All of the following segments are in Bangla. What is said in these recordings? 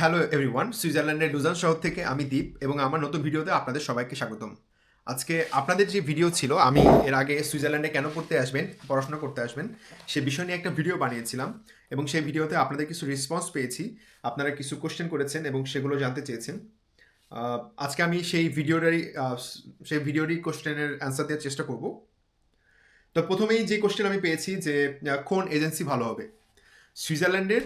হ্যালো এভরিওয়ান সুইজারল্যান্ডের লুজান শহর থেকে আমি দীপ এবং আমার নতুন ভিডিওতে আপনাদের সবাইকে স্বাগতম। আজকে আপনাদের যে ভিডিও ছিল, আমি এর আগে সুইজারল্যান্ডে কেন পড়তে আসবেন, পড়াশোনা করতে আসবেন, সে বিষয় নিয়ে একটা ভিডিও বানিয়েছিলাম এবং সেই ভিডিওতে আপনাদের কিছু রেসপন্স পেয়েছি। আপনারা কিছু কোশ্চেন করেছেন এবং সেগুলো জানতে চেয়েছেন। আজকে আমি সেই ভিডিওটারই সেই ভিডিওরই কোশ্চেনের অ্যান্সার দেওয়ার চেষ্টা করব। তো প্রথমেই যে কোশ্চেন আমি পেয়েছি যে কোন এজেন্সি ভালো হবে? সুইজারল্যান্ডের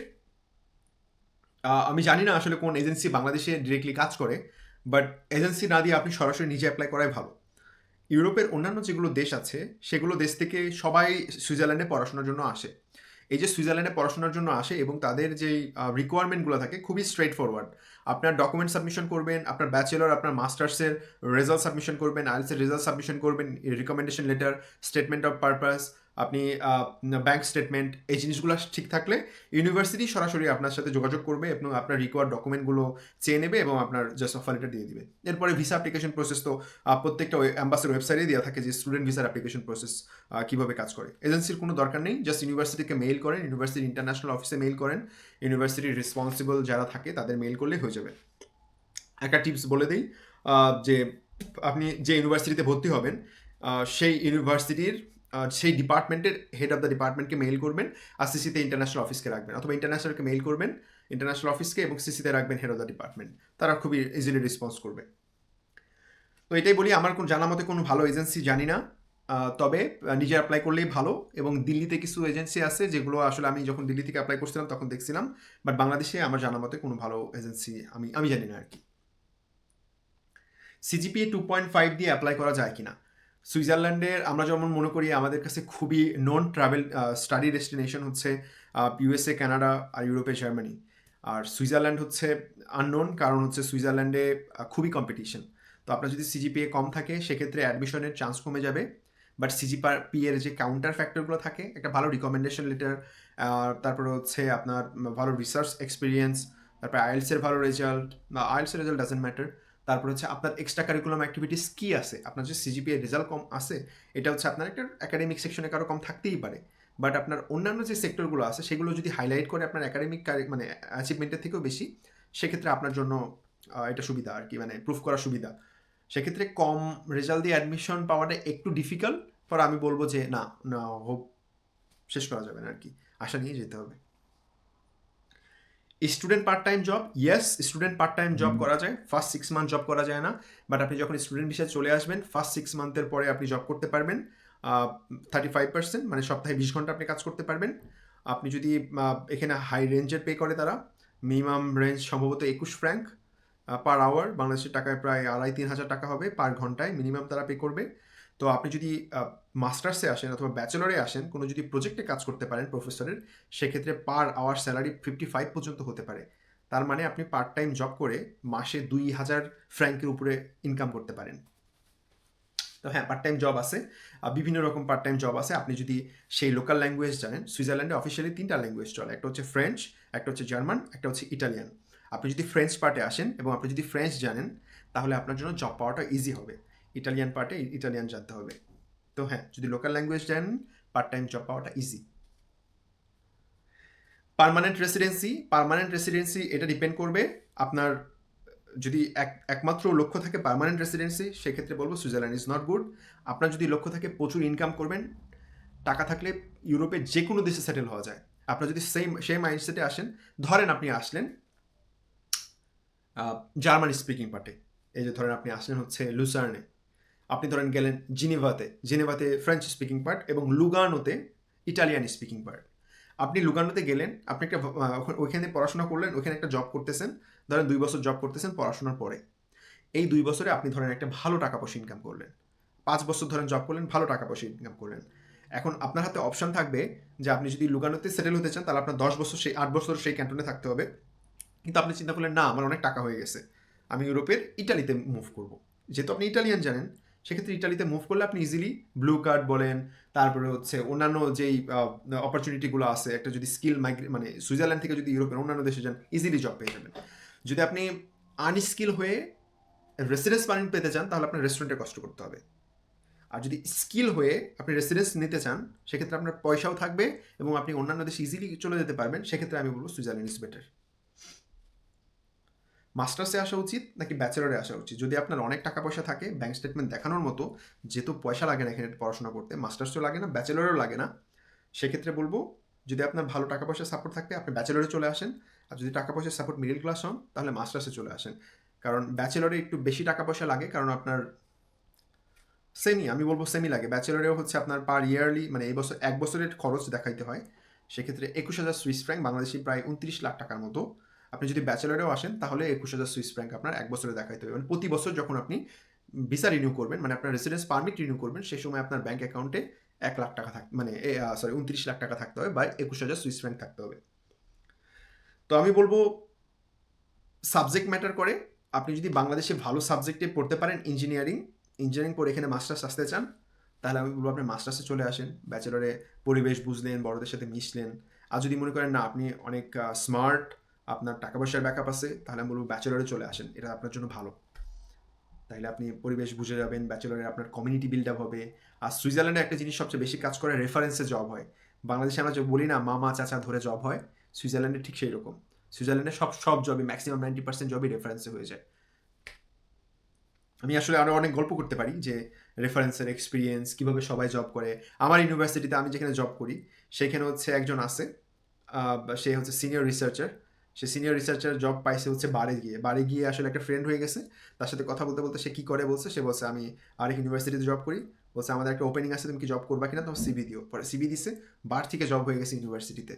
আমি জানি না আসলে কোন এজেন্সি বাংলাদেশে ডিরেক্টলি কাজ করে বাট এজেন্সি না দিয়ে আপনি সরাসরি নিজে অ্যাপ্লাই করাই ভালো। ইউরোপের অন্যান্য যেগুলো দেশ আছে, সেগুলো দেশ থেকে সবাই সুইজারল্যান্ডে পড়াশোনার জন্য আসে। এই যে সুইজারল্যান্ডে পড়াশোনার জন্য আসে এবং তাদের যেই রিকোয়ারমেন্টগুলো থাকে, খুবই স্ট্রেট ফরওয়ার্ড আপনার ডকুমেন্ট সাবমিশন করবেন, আপনার ব্যাচেলর আপনার মাস্টার্সের রেজাল্ট সাবমিশন করবেন আইএলসের রেজাল্ট সাবমিশন করবেন recommendation letter statement of purpose আপনি ব্যাংক স্টেটমেন্ট এই জিনিসগুলো ঠিক থাকলে ইউনিভার্সিটি সরাসরি আপনার সাথে যোগাযোগ করবে এবং আপনার রিকোয়ার ডকুমেন্টগুলো চেয়ে নেবে এবং আপনার জাস্ট অফার লেটার দিয়ে দিবে। এরপরে ভিসা অ্যাপ্লিকেশন প্রসেস তো প্রত্যেকটা অ্যাম্বাসের ওয়েবসাইটে দেওয়া থাকে যে স্টুডেন্ট ভিসার অ্যাপ্লিকেশন প্রসেস কীভাবে কাজ করে। এজেন্সির কোনো দরকার নেই জাস্ট ইউনিভার্সিটিকে মেইল করেন ইউনিভার্সিটির ইন্টারন্যাশনাল অফিসে মেইল করেন ইউনিভার্সিটির রেসপন্সিবল যারা থাকে তাদের মেইল করলেই হয়ে যাবে। একটা টিপস বলে দিই যে আপনি যে ইউনিভার্সিটিতে ভর্তি হবেন সেই ইউনিভার্সিটির সেই ডিপার্টমেন্টের হেড অফ দ্য ডিপার্টমেন্টকে মেইল করবেন আর সিসিতে ইন্টারন্যাশনাল অফিসকে রাখবেন অথবা ইন্টারন্যাশনালকে মেইল করবেন ইন্টারন্যাশনাল অফিসকে এবং সিসিতে রাখবেন হেড অফ দ্য ডিপার্টমেন্ট তারা খুবই ইজিলি রেসপন্স করবে। তো এটাই বলি, আমার কোন জানা মতে কোনো ভালো এজেন্সি জানি না। তবে নিজে অ্যাপ্লাই করলেই ভালো এবং দিল্লিতে কিছু এজেন্সি আছে যেগুলো আসলে আমি যখন দিল্লি থেকে অ্যাপ্লাই করছিলাম তখন দেখছিলাম বাট বাংলাদেশে আমার জানা মতে কোনো ভালো এজেন্সি আমি আমি জানি না আর কি। সিজিপিএ টু পয়েন্ট ফাইভ দিয়ে অ্যাপ্লাই করা যায় কিনা? সুইজারল্যান্ডের, আমরা যেমন মনে করি আমাদের কাছে খুবই নন ট্রাভেল স্টাডি ডেস্টিনেশন হচ্ছে ইউএসএ কানাডা আর ইউরোপে জার্মানি আর সুইজারল্যান্ড হচ্ছে আননোন কারণ হচ্ছে সুইজারল্যান্ডে খুবই কম্পিটিশন তো আপনার যদি সিজিপিএ কম থাকে, সেক্ষেত্রে অ্যাডমিশনের চান্স কমে যাবে। বাট সিজিপার পি এর যে কাউন্টার ফ্যাক্টরগুলো থাকে, একটা ভালো রিকমেন্ডেশন লেটার তারপরে হচ্ছে আপনার ভালো রিসার্চ এক্সপিরিয়েন্স তারপরে আইএলসের ভালো রেজাল্ট বা আইএলসের রেজাল্ট ডাজেন্ট ম্যাটার তারপর হচ্ছে আপনার এক্সট্রা কারিকুলাম অ্যাক্টিভিটিস কী আছে? আপনার যে সিজিপিএ রেজাল্ট কম আছে, এটা হচ্ছে আপনার একটা একাডেমিক সেকশনে কারও কম থাকতেই পারে। বাট আপনার অন্যান্য যে সেক্টরগুলো আছে, সেগুলো যদি হাইলাইট করে আপনার একাডেমিক মানে অ্যাচিভমেন্টের থেকেও বেশি, সেক্ষেত্রে আপনার জন্য এটা সুবিধা আর কি মানে প্রুফ করা সুবিধা। সেক্ষেত্রে কম রেজাল্ট দিয়ে অ্যাডমিশন পাওয়াটা একটু ডিফিকাল্ট পর আমি বলব যে না না হোপ শেষ করা যাবে না আর কি। আশা নিয়ে যেতে হবে। Student part time job yes student part time job করা যায়। ফার্স্ট সিক্স মান্থ জব করা যায় না। বাট আপনি যখন স্টুডেন্ট বিষয়ে চলে আসবেন ফার্স্ট সিক্স মান্থের পরে আপনি জব করতে পারবেন। থার্টি ফাইভ পার্সেন্ট মানে সপ্তাহে বিশ ঘণ্টা আপনি কাজ করতে পারবেন। আপনি যদি এখানে হাই রেঞ্জের পে করে তারা মিনিমাম রেঞ্জ সম্ভবত একুশ ফ্র্যাঙ্ক পার আওয়ার বাংলাদেশের টাকায় প্রায় আড়াই তিন হাজার টাকা হবে পার ঘন্টায় মিনিমাম তারা পে করবে। তো আপনি যদি মাস্টার্সে আসেন অথবা ব্যাচেলরে আসেন, কোনো যদি প্রজেক্টে কাজ করতে পারেন প্রফেসরের, সেক্ষেত্রে per hour salary fifty five পর্যন্ত হতে পারে। তার মানে আপনি পার্ট টাইম জব করে মাসে দুই হাজার ফ্র্যাঙ্কের উপরে ইনকাম করতে পারেন। তো হ্যাঁ পার্ট টাইম জব আছে। বিভিন্ন রকম পার্ট টাইম জব আছে। আপনি যদি সেই লোকাল ল্যাঙ্গুয়েজ জানেন, সুইজারল্যান্ডে অফিসিয়ালি তিনটা ল্যাঙ্গুয়েজ চলে। একটা হচ্ছে ফ্রেঞ্চ একটা হচ্ছে জার্মান একটা হচ্ছে ইটালিয়ান আপনি যদি ফ্রেঞ্চ পার্টে আসেন এবং আপনি যদি ফ্রেঞ্চ জানেন, তাহলে আপনার জন্য জব পাওয়াটা ইজি হবে। ইটালিয়ান পার্টে ইটালিয়ান জানতে হবে। তো হ্যাঁ যদি লোকাল ল্যাঙ্গুয়েজ জানেন পার্ট টাইম জব পাওয়াটা easy permanent residency permanent residency এটা ডিপেন্ড করবে আপনার, যদি এক, একমাত্র লক্ষ্য থাকে পার্মানেন্ট রেসিডেন্সি সেক্ষেত্রে বলব সুইজারল্যান্ড ইজ নট গুড আপনার যদি লক্ষ্য থাকে প্রচুর ইনকাম করবেন, টাকা থাকলে ইউরোপে যে কোনো দেশে সেটেল হওয়া যায়। আপনার যদি সেম সেই মাইন্ডসেটে আসেন, ধরেন আপনি আসলেন জার্মান স্পিকিং পার্টে এই যে ধরেন আপনি আসলেন হচ্ছে লুসার্নে আপনি ধরেন গেলেন জিনেভাতে জিনেভাতে ফ্রেঞ্চ স্পিকিং পার্ট এবং লুগানোতে ইটালিয়ান স্পিকিং পার্ট আপনি লুগানোতে গেলেন, আপনি একটা ওইখানে পড়াশোনা করলেন, ওইখানে একটা জব করতেছেন, ধরেন দুই বছর জব করতেছেন পড়াশোনার পরে। এই দুই বছরে আপনি ধরেন একটা ভালো টাকা পয়সা ইনকাম করলেন। পাঁচ বছর ধরেন জব করলেন, ভালো টাকা পয়সা ইনকাম করলেন। এখন আপনার হাতে অপশন থাকবে যে আপনি যদি লুগানোতে সেটেল হতে চান, তাহলে আপনার দশ বছর সেই, আট বছর সেই ক্যান্টনে থাকতে হবে। কিন্তু আপনি চিন্তা করলেন, না, আমার অনেক টাকা হয়ে গেছে। আমি ইউরোপের ইটালিতে মুভ করব। যেহেতু আপনি ইটালিয়ান জানেন সেক্ষেত্রে ইটালিতে মুভ করলে আপনি ইজিলি ব্লু কার্ড বলেন, তারপরে হচ্ছে অন্যান্য যেই অপরচুনিটিগুলো আছে, একটা যদি স্কিল মাইগ্রে মানে সুইজারল্যান্ড থেকে যদি ইউরোপের অন্যান্য দেশে যান ইজিলি জব পেয়ে যাবেন। যদি আপনি আনস্কিল হয়ে রেসিডেন্স পারমিট পেতে চান, তাহলে আপনার রেস্টুরেন্টে কষ্ট করতে হবে। আর যদি স্কিল হয়ে আপনি রেসিডেন্স নিতে চান, সেক্ষেত্রে আপনার পয়সাও থাকবে এবং আপনি অন্যান্য দেশে ইজিলি চলে যেতে পারবেন, সেক্ষেত্রে আমি বলব সুইজারল্যান্ড ইজ বেটার মাস্টার্সে আসা উচিত নাকি ব্যাচেলরে আসা উচিত? যদি আপনার অনেক টাকা পয়সা থাকে ব্যাংক স্টেটমেন্ট দেখানোর মতো, যেহেতু পয়সা লাগে না এখানে পড়াশোনা করতে, মাস্টার্সও লাগে না, ব্যাচেলরেও লাগে না, সেক্ষেত্রে বলব, যদি আপনার ভালো টাকা পয়সা সাপোর্ট থাকে আপনি ব্যাচেলরে চলে আসেন। আর যদি টাকা পয়সা সাপোর্ট মিডিল ক্লাস হন, তাহলে মাস্টার্সে চলে আসেন। কারণ ব্যাচেলরে একটু বেশি টাকা পয়সা লাগে, কারণ আপনার সেমি আমি বলব সেমি লাগে। ব্যাচেলরেও হচ্ছে আপনার পার ইয়ারলি মানে এই বছর, এক বছরের খরচ দেখাইতে হয়। সেক্ষেত্রে একুশ হাজার সুইস ফ্র্যাঙ্ক বাংলাদেশি প্রায় উনত্রিশ লাখ টাকার মতো। আপনি যদি ব্যাচেলরেও আসেন, তাহলে একুশ হাজার সুইস ফ্র্যাঙ্ক আপনার এক বছরে দেখাইতে হবে। মানে প্রতি বছর যখন আপনি ভিসা রিনিউ করবেন মানে আপনার রেসিডেন্স পারমিট রিনিউ করবেন সেই সময় আপনার ব্যাঙ্ক অ্যাকাউন্টে এক লাখ টাকা থাক মানে সরি উনত্রিশ লাখ টাকা থাকতে হবে বা একুশ হাজার সুইস ফ্র্যাঙ্ক থাকতে হবে। তো আমি বলব সাবজেক্ট ম্যাটার করে, আপনি যদি বাংলাদেশে ভালো সাবজেক্টে পড়তে পারেন ইঞ্জিনিয়ারিং ইঞ্জিনিয়ারিং পড়ে এখানে মাস্টার্স আসতে চান, তাহলে আমি বলব আপনি মাস্টার্সে চলে আসেন ব্যাচেলরে পরিবেশ বুঝলেন, বড়দের সাথে মিশলেন। আর যদি মনে করেন, না, আপনি অনেক স্মার্ট আপনার টাকা পয়সার ব্যাকআপ আছে, তাহলে আমি বলব ব্যাচেলরে চলে আসেন, এটা আপনার জন্য ভালো। তাহলে আপনি পরিবেশ বুঝে যাবেন ব্যাচেলরে আপনার কমিউনিটি বিল্ড আপ হবে। আর সুইজারল্যান্ডে একটা জিনিস সবচেয়ে বেশি কাজ করে রেফারেন্সে জব হয়। বাংলাদেশে আমরা যে বলি না মামা চাচা ধরে জব হয়, সুইজারল্যান্ডে ঠিক সেই রকম। সুইজারল্যান্ডে সব সব জবই ম্যাক্সিমাম নাইনটি পার্সেন্ট জবই রেফারেন্সে হয়ে যায়। আমি আসলে আরও অনেক গল্প করতে পারি যে রেফারেন্সের এক্সপিরিয়েন্স কীভাবে সবাই জব করে। আমার ইউনিভার্সিটিতে আমি যেখানে জব করি, সেখানে হচ্ছে একজন আছে সে হচ্ছে সিনিয়র রিসার্চার সে সিনিয়র রিসার্চার জব পাইছে হচ্ছে বারে গিয়ে। বারে গিয়ে আসলে একটা ফ্রেন্ড হয়ে গেছে, তার সাথে কথা বলতে বলতে সে কী করে বলছে, সে বলছে, আমি আরেক ইউনিভার্সিটিতে জব করি। বলছে, আমাদের একটা ওপেনিং আছে, তুমি কি জব করবা কিনা? তোমার সিবি দিও। পরে সিবি দিছে, বার থেকে জব হয়ে গেছে ইউনিভার্সিটিতে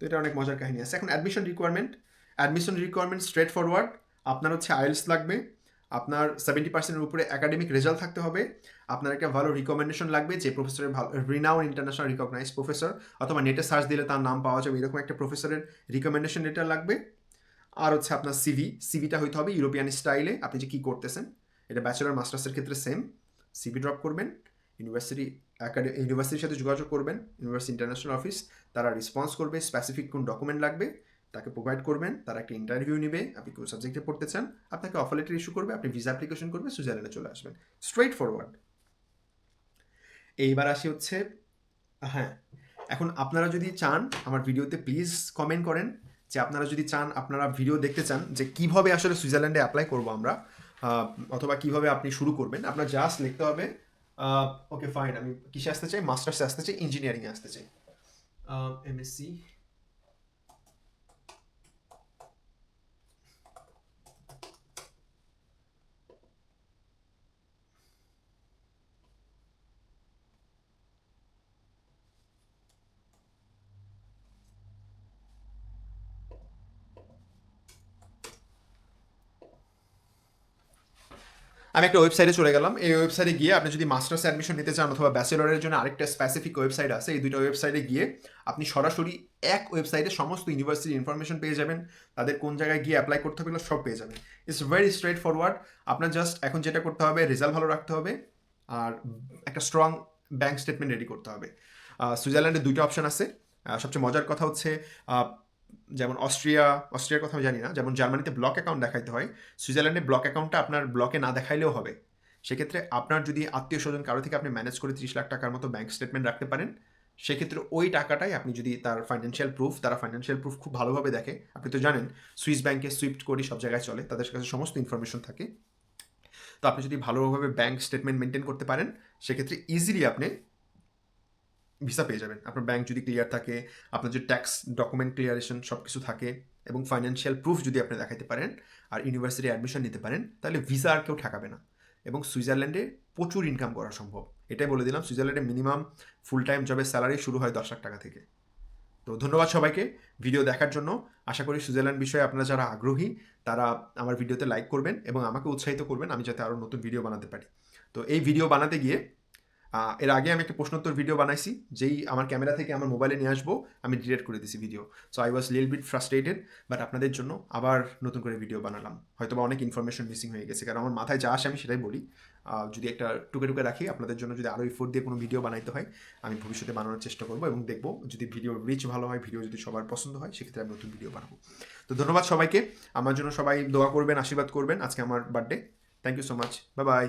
তো। এটা অনেক মজার কাহিনী আছে। এখন admission requirement admission requirement straight forward আপনার হচ্ছে আইলস লাগবে। আপনার সেভেন্টি পার্সেন্টের উপরে একাডেমিক রেজাল্ট থাকতে হবে। আপনার একটা ভালো রিকমেন্ডেশন লাগবে যে প্রফেসরের ভালো রিনাউন ইন্টারন্যাশনাল রিকগনাইজ প্রফেসর অথবা নেটে সার্চ দিলে তার নাম পাওয়া যাবে, এরকম একটা প্রফেসরের রিকমেন্ডেশন লেটার লাগবে। আর হচ্ছে আপনার সিভি সিভিটা হইতে হবে ইউরোপিয়ান স্টাইলে আপনি যে কী করতেছেন, এটা ব্যাচেলার মাস্টার্সের ক্ষেত্রে সেম সিভি ড্রপ করবেন ইউনিভার্সিটি একাডেমি ইউনিভার্সিটির সাথে যোগাযোগ করবেন ইউনিভার্সিটি ইন্টারন্যাশনাল অফিস তারা রেসপন্স করবে স্পেসিফিক কোন ডকুমেন্ট লাগবে তাকে প্রোভাইড করবেন, তারা একটা ইন্টারভিউ নেবে, আপনি কোন সাবজেক্টে পড়তে চান, আপনাকে অফার লেটার ইস্যু করবে, আপনি ভিসা অ্যাপ্লিকেশন করবে, সুইজারল্যান্ডে চলে আসবেন। স্ট্রেট ফরওয়ার্ড এইবার আসি হচ্ছে হ্যাঁ এখন আপনারা যদি চান, আমার ভিডিওতে প্লিজ কমেন্ট করেন যে আপনারা যদি চান, আপনারা ভিডিও দেখতে চান যে কীভাবে আসলে সুইজারল্যান্ডে অ্যাপ্লাই করব আমরা অথবা কীভাবে আপনি শুরু করবেন, আপনার জাস্ট লিখতে হবে ওকে ফাইন আমি কিসে আসতে চাই? মাস্টার্সে আসতে চাই ইঞ্জিনিয়ারিংয়ে আসতে চাই। এমএসসি আমি একটা ওয়েবসাইটে চলে গেলাম। এই ওয়েবসাইটে গিয়ে আপনি যদি মাস্টার্স অ্যাডমিশন নিতে চান অথবা ব্যাচেলরের জন্য আরেকটা স্পেসিফিক ওয়েবসাইট আছে, এই দুটো ওয়েবসাইটে গিয়ে আপনি সরাসরি এক ওয়েবসাইটে সমস্ত ইউনিভার্সিটির ইনফরমেশন পেয়ে যাবেন। তাদের কোন জায়গায় গিয়ে অ্যাপ্লাই করতে হবে সব পেয়ে যাবেন। ইটস ভেরি স্ট্রেট ফরওয়ার্ড আপনার জাস্ট এখন যেটা করতে হবে রেজাল্ট ভালো রাখতে হবে আর একটা স্ট্রং ব্যাঙ্ক স্টেটমেন্ট রেডি করতে হবে। সুইজারল্যান্ডে দুইটা অপশন আছে। সবচেয়ে মজার কথা হচ্ছে যেমন অস্ট্রিয়া, অস্ট্রিয়ার কথা আমি জানি না, যেমন জার্মানিতে ব্লক অ্যাকাউন্ট দেখাইতে হয়, সুইজারল্যান্ডে ব্লক অ্যাকাউন্টটা আপনার ব্লকে না দেখাইলেও হবে। সেক্ষেত্রে আপনার যদি আত্মীয় স্বজন কারও থেকে আপনি ম্যানেজ করে ত্রিশ লাখ টাকার মতো ব্যাঙ্ক স্টেটমেন্ট রাখতে পারেন, সেক্ষেত্রে ওই টাকাটাই আপনি যদি তার ফাইন্যান্সিয়াল প্রুফ তারা ফাইন্যান্সিয়াল প্রুফ খুব ভালোভাবে দেখে, আপনি তো জানেন সুইস ব্যাঙ্কে সুইফট করি সব জায়গায় চলে, তাদের কাছে সমস্ত ইনফরমেশন থাকে। তো আপনি যদি ভালোভাবে ব্যাঙ্ক স্টেটমেন্ট মেনটেন করতে পারেন, সেক্ষেত্রে ইজিলি আপনি ভিসা পেয়ে যাবেন। আপনার ব্যাংক যদি ক্লিয়ার থাকে, আপনার যে ট্যাক্স ডকুমেন্ট ক্লিয়ারেশন সব কিছু থাকে এবং ফাইন্যান্সিয়াল প্রুফ যদি আপনি দেখাতে পারেন আর ইউনিভার্সিটি অ্যাডমিশন নিতে পারেন, তাহলে ভিসা আর কেউ ঠেকাবে না এবং সুইজারল্যান্ডে প্রচুর ইনকাম করা সম্ভব। এটাই বলে দিলাম, সুইজারল্যান্ডে মিনিমাম ফুল টাইম জবের স্যালারি শুরু হয় দশ লাখ টাকা থেকে। তো ধন্যবাদ সবাইকে ভিডিও দেখার জন্য। আশা করি সুইজারল্যান্ড বিষয়ে আপনারা যারা আগ্রহী, তারা আমার ভিডিওতে লাইক করবেন এবং আমাকে উৎসাহিত করবেন আমি যাতে আরও নতুন ভিডিও বানাতে পারি। তো এই ভিডিও বানাতে গিয়ে এর আগে আমি একটা প্রশ্নোত্তর ভিডিও বানাইছি, যেই আমার ক্যামেরা থেকে আমার মোবাইলে নিয়ে আসব, আমি ডিলেট করে দিছি ভিডিও সো আই ওয়াজ লিল বিট ফ্রাস্ট্রেটেড বাট আপনাদের জন্য আবার নতুন করে ভিডিও বানালাম। হয়তো বা অনেক ইনফরমেশন মিসিং হয়ে গেছে, কারণ আমার মাথায় যা আসে আমি সেটাই বলি। যদি একটা টুকে টুকে রাখি, আপনাদের জন্য যদি আরও ইফোর্ট দিয়ে কোনো ভিডিও বানাইতে হয়, আমি ভবিষ্যতে বানানোর চেষ্টা করব এবং দেখব যদি ভিডিও রিচ ভালো হয় ভিডিও যদি সবার পছন্দ হয়, সেক্ষেত্রে আমি নতুন ভিডিও বানাবো। তো ধন্যবাদ সবাইকে। আমার জন্য সবাই দোয়া করবেন, আশীর্বাদ করবেন। আজকে আমার birthday thank you so much bye bye